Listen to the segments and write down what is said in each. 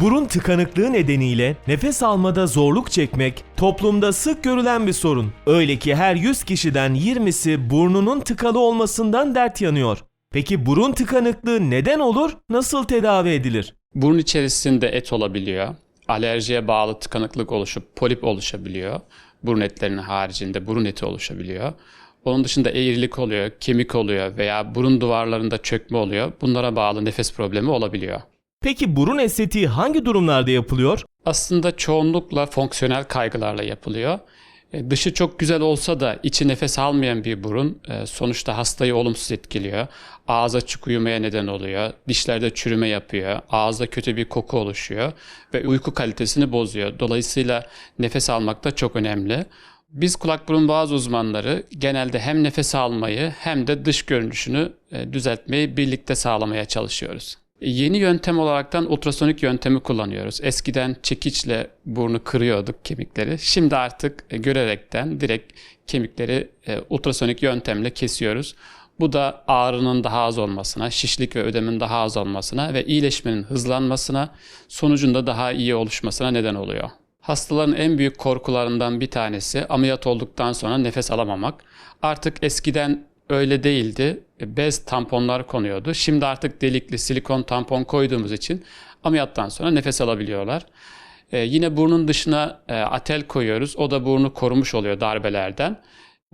Burun tıkanıklığı nedeniyle nefes almada zorluk çekmek toplumda sık görülen bir sorun. Öyle ki her 100 kişiden 20'si burnunun tıkalı olmasından dert yanıyor. Peki burun tıkanıklığı neden olur? Nasıl tedavi edilir? Burun içerisinde et olabiliyor. Alerjiye bağlı tıkanıklık oluşup polip oluşabiliyor. Burun etlerinin haricinde burun eti oluşabiliyor. Onun dışında eğrilik oluyor, kemik oluyor veya burun duvarlarında çökme oluyor. Bunlara bağlı nefes problemi olabiliyor. Peki burun estetiği hangi durumlarda yapılıyor? Aslında çoğunlukla fonksiyonel kaygılarla yapılıyor. E, Dışı çok güzel olsa da içi nefes almayan bir burun e, sonuçta hastayı olumsuz etkiliyor. Ağza açık uyumaya neden oluyor. Dişlerde çürüme yapıyor. Ağızda kötü bir koku oluşuyor ve uyku kalitesini bozuyor. Dolayısıyla nefes almak da çok önemli. Biz kulak burun boğaz uzmanları genelde hem nefes almayı hem de dış görünüşünü e, düzeltmeyi birlikte sağlamaya çalışıyoruz. Yeni yöntem olaraktan ultrasonik yöntemi kullanıyoruz. Eskiden çekiçle burnu kırıyorduk kemikleri. Şimdi artık e, görerekten direkt kemikleri e, ultrasonik yöntemle kesiyoruz. Bu da ağrının daha az olmasına, şişlik ve ödemin daha az olmasına ve iyileşmenin hızlanmasına, sonucunda daha iyi oluşmasına neden oluyor. Hastaların en büyük korkularından bir tanesi ameliyat olduktan sonra nefes alamamak. Artık eskiden öyle değildi. Bez tamponlar konuyordu. Şimdi artık delikli silikon tampon koyduğumuz için ameliyattan sonra nefes alabiliyorlar. Ee, yine burnun dışına e, atel koyuyoruz. O da burnu korumuş oluyor darbelerden.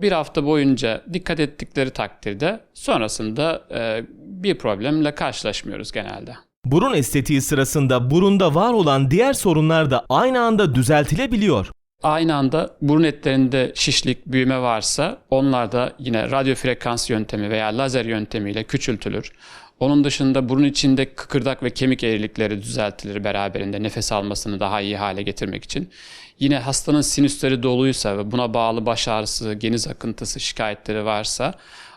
Bir hafta boyunca dikkat ettikleri takdirde sonrasında e, bir problemle karşılaşmıyoruz genelde. Burun estetiği sırasında burunda var olan diğer sorunlar da aynı anda düzeltilebiliyor. Aynı anda burun etlerinde şişlik, büyüme varsa onlar da yine radyo frekans yöntemi veya lazer yöntemiyle küçültülür. Onun dışında burun içinde kıkırdak ve kemik eğrilikleri düzeltilir beraberinde nefes almasını daha iyi hale getirmek için. Yine hastanın sinüsleri doluysa ve buna bağlı baş ağrısı, geniz akıntısı şikayetleri varsa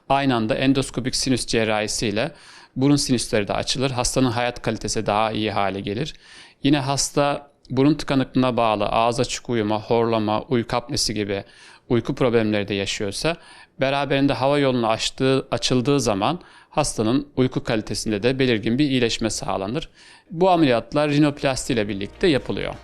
aynı anda endoskopik sinüs cerrahisiyle burun sinüsleri de açılır. Hastanın hayat kalitesi daha iyi hale gelir. Yine hasta burun tıkanıklığına bağlı ağız açık uyuma, horlama, uyku apnesi gibi uyku problemleri de yaşıyorsa beraberinde hava yolunu açtığı, açıldığı zaman hastanın uyku kalitesinde de belirgin bir iyileşme sağlanır. Bu ameliyatlar rinoplasti ile birlikte yapılıyor.